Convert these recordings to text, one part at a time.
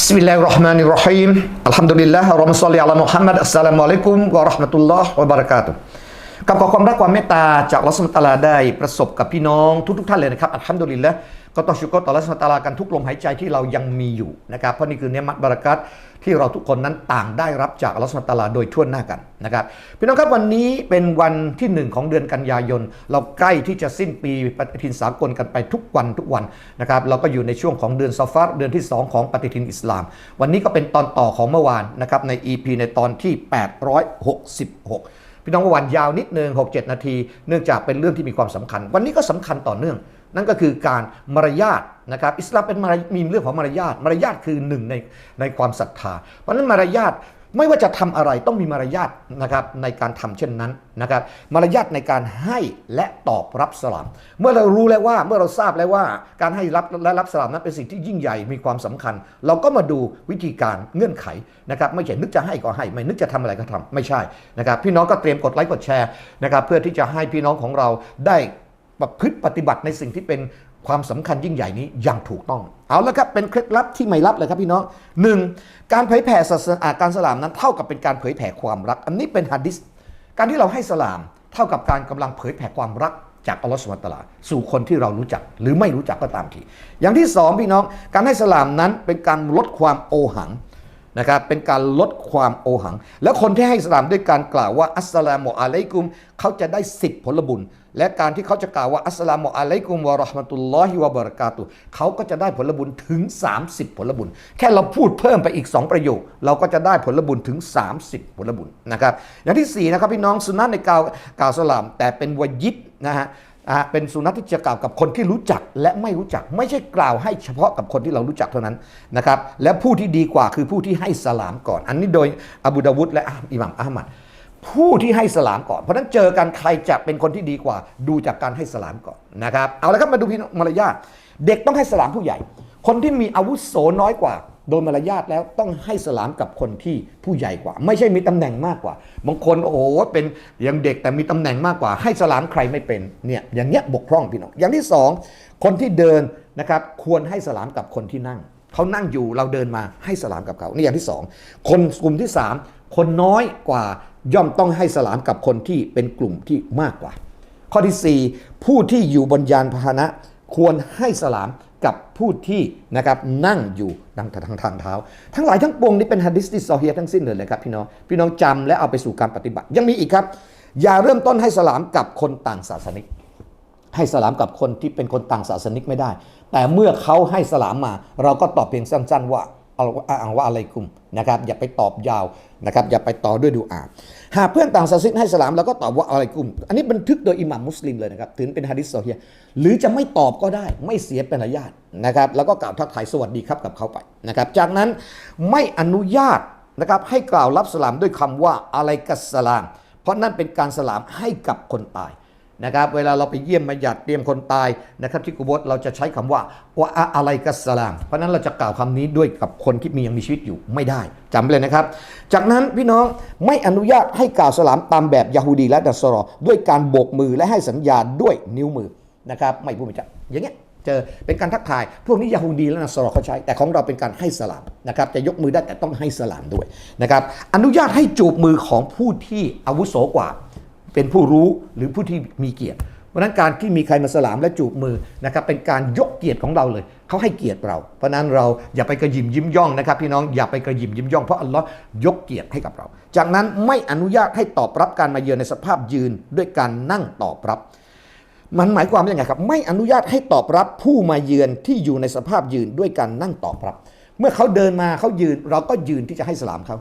Bismillahirrahmanirrahim. Alhamdulillah, Allahumma salli ala Muhammad. Assalamualaikum warahmatullahi wabarakatuh. กับขอความรักความเมตตาจากลัทธิมตลาได้ประสบกับพี่น้องทุกทุกท่านเลยนะครับอัลฮัมดุลิลละห์ ก็ต้องชุกรต่ออัสุลตาลากันทุกลมหายใจที่เรายังมีอยู่นะครับ เพราะนี่คือเนืมัดบารักัตที่เราทุกคนนั้นต่างได้รับจากอัสุลตาลาโดยทั่วหน้ากันนะครับพี่น้องครับวันนี้เป็นวันที่หนึ่งของเดือนกันยายน เราใกล้ที่จะสิ้นปีปฏิทินสากลกันไปทุกวันทุกวันนะครับเราก็อยู่ในช่วงของเดือนซอฟาร์เดือนที่ 2 ของปฏิทินอิสลาม วันนี้ก็เป็นตอนต่อของเมื่อวานนะครับใน EP ในตอนที่ 866พี่น้องวันยาวนิดนึง6-7 นาที เนื่องจากเป็นเรื่องที่มีความสำคัญ วันนี้ก็สำคัญต่อเนื่อง นั่นก็คือการมารยาทนะครับอิสลามเป็นม,มีเรื่องของมารยาทมารยาทคือหนึ่งในในความศรัทธา เพราะฉะนั้นมารยาทไม่ว่าจะทำอะไรต้องมีมารยาทนะครับในการทำเช่นนั้นนะครับมารยาทในการให้และตอบรับสลาม เมื่อเรารู้แล้วว่าเมื่อเราทราบแล้วว่า การให้รับและรับสลามนั้นเป็นสิ่งที่ยิ่งใหญ่มีความสำคัญ เราก็มาดูวิธีการเงื่อนไขนะครับไม่ใช่นึกจะให้ก็ให้ ไม่นึกจะทำอะไรก็ทำไม่ใช่นะครับพี่น้องก็เตรียมกดไลค์กดแชร์นะครับเพื่อที่จะให้พี่น้องของเราได้ ประพฤติปฏิบัติในสิ่งที่เป็นความสำคัญยิ่งใหญ่นี้อย่างถูกต้อง เอาละครับเป็นเคล็ดลับที่ไม่ลับเลยครับพี่น้องหนึ่งการเผยแผ่ศาสนาการสลามนั้นเท่ากับเป็นการเผยแผ่ความรัก อันนี้เป็นฮะดิษการที่เราให้สลาม เท่ากับการกำลังเผยแผ่ความรักจากอัลลอฮฺสุบตะอาลาสู่คนที่เรารู้จักหรือไม่รู้จักก็ตามทีอย่างที่สองพี่น้องการให้สลามนั้นเป็นการลดความโอหัง นะครับเป็นการลดความโอหัง แล้วคนที่ให้สลามด้วยการกล่าวว่าอัสสลามุอะลัยกุมเขาจะได้10ผลบุญ และการที่เขาจะกล่าวว่าอัสสลามุอะลัยกุมวะราะห์มะตุลลอฮิวะบะเราะกาตุเขาก็จะได้ผลบุญถึง 30 ผลบุญ แค่เราพูดเพิ่มไปอีก 2 ประโยค เราก็จะได้ผลบุญถึง 30 ผลบุญนะครับอย่างที่สี่นะครับพี่น้องสุนนะในกล่าวกล่าวสลาม แต่เป็นวยิดนะฮะ เป็นสุนัขที่จะกล่าวกับคนที่รู้จักและไม่รู้จัก ไม่ใช่กล่าวให้เฉพาะกับคนที่เรารู้จักเท่านั้นนะครับและผู้ที่ดีกว่าคือผู้ที่ให้สลามก่อน อันนี้โดยอบูดาวุฒและอิหม่ามอัลมัดผู้ที่ให้สลามก่อน เพราะนั้นเจอกันใครจะเป็นคนที่ดีกว่า ดูจากการให้สลามก่อนนะครับเอาละครับมาดูพี่น้องมารยาทเด็กต้องให้สลามผู้ใหญ่ คนที่มีอาวุโสน้อยกว่า โดยมารยาทแล้วต้องให้สลามกับคนที่ผู้ใหญ่กว่า ไม่ใช่มีตำแหน่งมากกว่าบางคนโอ้โหเป็นยังเด็กแต่มีตำแหน่งมากกว่า ให้สลามใครไม่เป็นเนี่ยอย่างเงี้ยบกพร่องพี่น้องอย่างที่สองคนที่เดินนะครับควรให้สลามกับคนที่นั่งเขานั่งอยู่เราเดินมาให้สลามกับเขานี่อย่างที่สองคนกลุ่มที่สามคนน้อยกว่าย่อมต้องให้สลามกับคนที่เป็นกลุ่มที่มากกว่า ข้อที่ 4 ผู้ที่อยู่บนยานพาหนะควรให้สลาม กับผู้ที่นะครับนั่งอยู่ดังทางทางเท้า ทั้งหลายทั้งปวงนี้เป็นฮะดิษที่ซอฮีฮ์ทั้งสิ้นเลยนะครับพี่น้องพี่น้องจำและเอาไปสู่การปฏิบัติ ยังมีอีกครับ อย่าเริ่มต้นให้สลามกับคนต่างศาสนิก ให้สลามกับคนที่เป็นคนต่างศาสนิกไม่ได้ แต่เมื่อเขาให้สลามมา เราก็ตอบเพียงสั้น ๆ ว่า อัลอังว่าอะไรกุมนะครับอย่าไปตอบยาวนะครับอย่าไปต่อด้วยดูอาหากเพื่อนต่างศาสนิกให้สลามเราก็ตอบว่าอะไรกุม อันนี้บันทึกโดยอิหม่ามมุสลิมเลยนะครับถือเป็นฮะดิษโซเฮียหรือจะไม่ตอบก็ได้ไม่เสียเป็นระยาตนะครับแล้วก็กล่าวทักทายสวัสดีครับกับเขาไปนะครับจากนั้นไม่อนุญาตนะครับให้กล่าวรับสลามด้วยคำว่าอะไรกัสสลาม เพราะนั่นเป็นการสลามให้กับคนตาย นะครับเวลาเราไปเยี่ยมมาหยัดเตรียมคนตายนะครับที่กุโบสเราจะใช้คำว่าว่าอะอะไรกัสสลาม เพราะนั้นเราจะกล่าวคำนี้ด้วยกับคนที่มียังมีชีวิตอยู่ไม่ได้จำเลยนะครับ จากนั้นพี่น้องไม่อนุญาตให้กล่าวสลามตามแบบยาฮูดีและดัสซอรอด้วยการโบกมือและให้สัญญาด้วยนิ้วมือนะครับไม่พูดไม่จาอย่างเงี้ยเจอเป็นการทักทาย พวกนี้ยาฮูดีและนัสรอเขาใช้ แต่ของเราเป็นการให้สลามนะครับจะยกมือได้แต่ต้องให้สลามด้วยนะครับอนุญาตให้จูบมือของผู้ที่อาวุโสกว่า เป็นผู้รู้หรือผู้ที่มีเกียรติ เพราะนั้นการที่มีใครมาสลามและจูบมือนะครับเป็นการยกเกียรติของเราเลย เขาให้เกียรติเรา เพราะนั้นเราอย่าไปกระยิมยิ้มย่องนะครับ พี่น้องอย่าไปกระยิมยิ้มย่องเพราะอัลลอฮ์ยกเกียรติให้กับเรา จากนั้นไม่อนุญาตให้ตอบรับการมาเยือนในสภาพยืนด้วยการนั่งตอบรับ มันหมายความว่าอย่างไงครับ ไม่อนุญาตให้ตอบรับผู้มาเยือนที่อยู่ในสภาพยืนด้วยการนั่งตอบรับ เมื่อเขาเดินมาเขายืนเราก็ยืนที่จะให้สลามเขา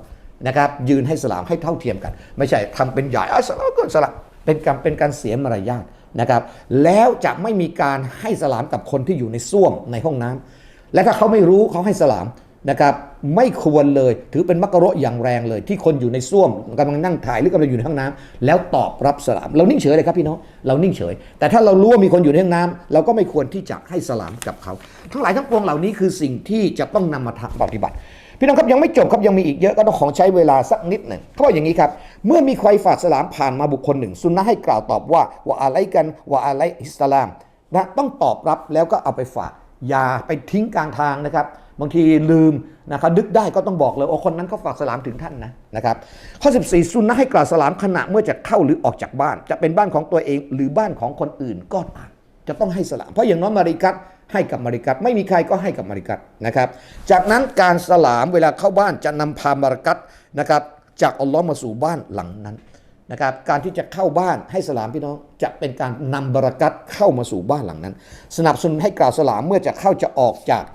นะครับยืนให้สลามให้เท่าเทียมกัน ไม่ใช่ทำเป็นใหญ่อะสลามก็สลามเป็นการเป็นการเสียมารยาทนะครับแล้วจะไม่มีการให้สลามกับคนที่อยู่ในส้วมในห้องน้ำและถ้าเขาไม่รู้เขาให้สลามนะครับไม่ควรเลยถือเป็นมักกะโระอย่างแรงเลย ที่คนอยู่ในส้วมกำลังนั่งถ่ายหรือกำลังอยู่ในห้องน้ำแล้วตอบรับสลาม เรานิ่งเฉยเลยครับพี่น้องเรานิ่งเฉย แต่ถ้าเรารู้ว่ามีคนอยู่ในห้องน้ำเราก็ไม่ควรที่จะให้สลามกับเขา ทั้งหลายทั้งปวงเหล่านี้คือสิ่งที่จะต้องนำมาทำปฏิบัติ พี่น้องครับยังไม่จบครับยังมีอีกเยอะก็ต้องของใช้เวลาสักนิดหนึ่งเขาบอกอย่างนี้ครับเมื่อมีใครฝากสลามผ่านมาบุคคลหนึ่งสุนนะให้กล่าวตอบว่าว่าอะไรกันว่าอะไรอิสลามนะต้องตอบรับแล้วก็เอาไปฝากอย่าไปทิ้งกลางทางนะครับ บางทีลืมนะครับนึกได้ก็ต้องบอกเลยโอ้คนนั้นเขาฝากสลามถึงท่านนะนะครับข้อ 14สุนนะให้กล่าวสลามขณะเมื่อจะเข้าหรือออกจากบ้าน จะเป็นบ้านของตัวเองหรือบ้านของคนอื่นก็ตามจะต้องให้สลาม เพราะอย่างน้อยมาริกัต ให้กับมาริกัตไม่มีใครก็ให้กับมาริกัตนะครับ จากนั้นการสลามเวลาเข้าบ้านจะนำพามาริกัตนะครับจากอัลลอฮ์มาสู่บ้านหลังนั้นนะครับการที่จะเข้าบ้านให้สลามพี่น้องจะเป็นการนำบารักัตเข้ามาสู่บ้านหลังนั้น สนับสนุนให้กล่าวสลามเมื่อจะเข้าจะออกจาก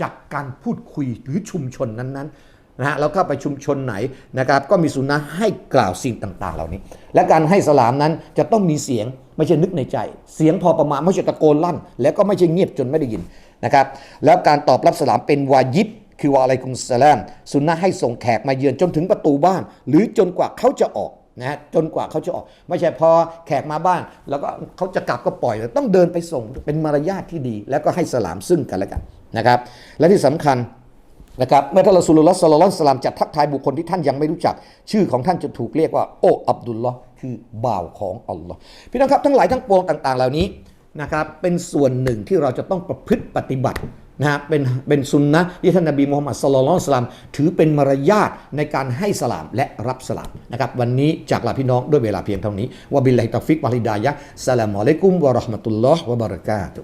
จากการพูดคุยหรือชุมชนนั้นๆนะฮะแล้วเข้าไปชุมชนไหนนะครับก็มีสุนนะให้กล่าวสิ่งต่าง ๆ เหล่านี้ และการให้สลามนั้นจะต้องมีเสียง ไม่ใช่นึกในใจ เสียงพอประมาณไม่ใช่ตะโกนลั่น แล้วก็ไม่ใช่เงียบจนไม่ได้ยินนะครับแล้วการตอบรับสลามเป็นวายิบคือว่าอะไรกุมสลามสุนนะให้ส่งแขกมาเยือนจนถึงประตูบ้าน หรือจนกว่าเขาจะออกนะจนกว่าเขาจะออก ไม่ใช่พอแขกมาบ้าน แล้วก็เขาจะกลับก็ปล่อยต้องเดินไปส่งเป็นมารยาทที่ดี แล้วก็ให้สลามซึ่งกันและกันนะครับ และที่สำคัญนะครับเมื่อท่านรอสูลุลลอฮ์ศ็อลลัลลอฮุอะลัยฮิวะซัลลัมจะทักทายบุคคลที่ท่านยังไม่รู้จัก ชื่อของท่านจะถูกเรียกว่าโออับดุลลอฮ์ คือบ่าวของอัลลอฮ์พี่น้องครับทั้งหลายทั้งปวงต่าง ๆ เหล่านี้นะครับเป็นส่วนหนึ่งที่เราจะต้องประพฤติปฏิบัตินะฮะเป็นเป็นซุนนะที่ท่านนบีมูฮัมมัดสลลัลลอฮุอะลัยฮิวะซัลลัมถือเป็นมารยาทในการให้สลามและรับสลามนะครับวันนี้จากลาพี่น้องด้วยเวลาเพียงเท่านี้วะบิลลาฮิตอฟิกวะลิดายะสลามอะลัยกุมวะราะห์มะตุลลอฮ์วะบะเราะกาตุ